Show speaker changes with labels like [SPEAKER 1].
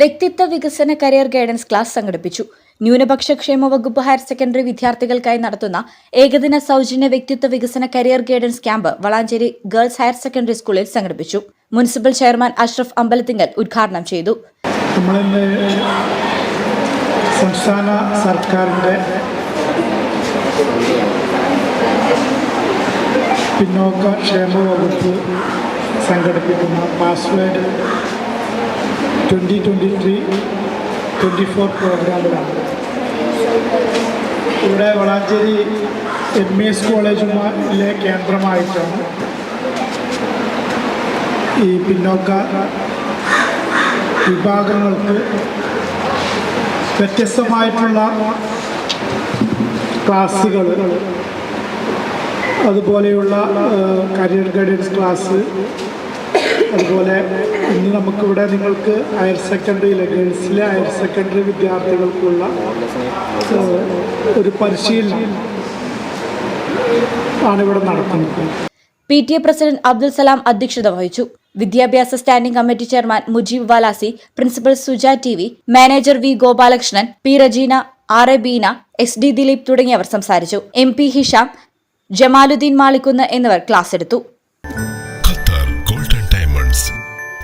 [SPEAKER 1] വ്യക്തിത്വ വികസന career guidance class സംഘടിപ്പിച്ചു. ന്യൂനപക്ഷ ക്ഷേമ വകുപ്പ് ഹയർ സെക്കൻഡറി വിദ്യാർത്ഥികൾക്കായി നടത്തുന്ന ഏകദിന സൗജന്യ വ്യക്തിത്വ വികസന career guidance camp Valanchery girls higher secondary സ്കൂളിൽ സംഘടിപ്പിച്ചു. മുനിസിപ്പൽ ചെയർമാൻ അഷ്റഫ് അമ്പലത്തിങ്കൽ ഉദ്ഘാടനം ചെയ്തു.
[SPEAKER 2] സംസ്ഥാന സർക്കാരിന്റെ പിന്നോക്ക ക്ഷേമ വകുപ്പ് സംഘടിപ്പിക്കുന്ന password twenty twenty three twenty four പ്രോഗ്രാമിലാണ്. ഇവിടെ വളാഞ്ചേരി എം ഇ എസ് കോളേജിലെ കേന്ദ്രമായിട്ടാണ് ഈ പിന്നോക്ക വിഭാഗങ്ങൾക്ക് വ്യത്യസ്തമായിട്ടുള്ള ക്ലാസ്സുകൾ. അതുപോലെയുള്ള കരിയർ ഗൈഡൻസ് ക്ലാസ് അതുപോലെ ഇന്ന് നമുക്കിവിടെ നിങ്ങൾക്ക് ഹയർ സെക്കൻഡറിയിലെ ഗേൾസിലെ ഹയർ സെക്കൻഡറി വിദ്യാർത്ഥികൾക്കുള്ള ഒരു പരിശീലനം ആണിവിടെ നടത്തുന്നത്.
[SPEAKER 1] P T A president Abdul Salam അധ്യക്ഷത വഹിച്ചു. വിദ്യാഭ്യാസ standing committee chairman Mujeeb Valasi principal Suja T V manager V Gopalakrishnan P Rajeena R A Beena S D Dileep തുടങ്ങിയവർ സംസാരിച്ചു. എം പി ഹിഷാം ജമാലുദ്ദീൻ മാളിക്കുന്ന് എന്നിവർ ക്ലാസ് എടുത്തു.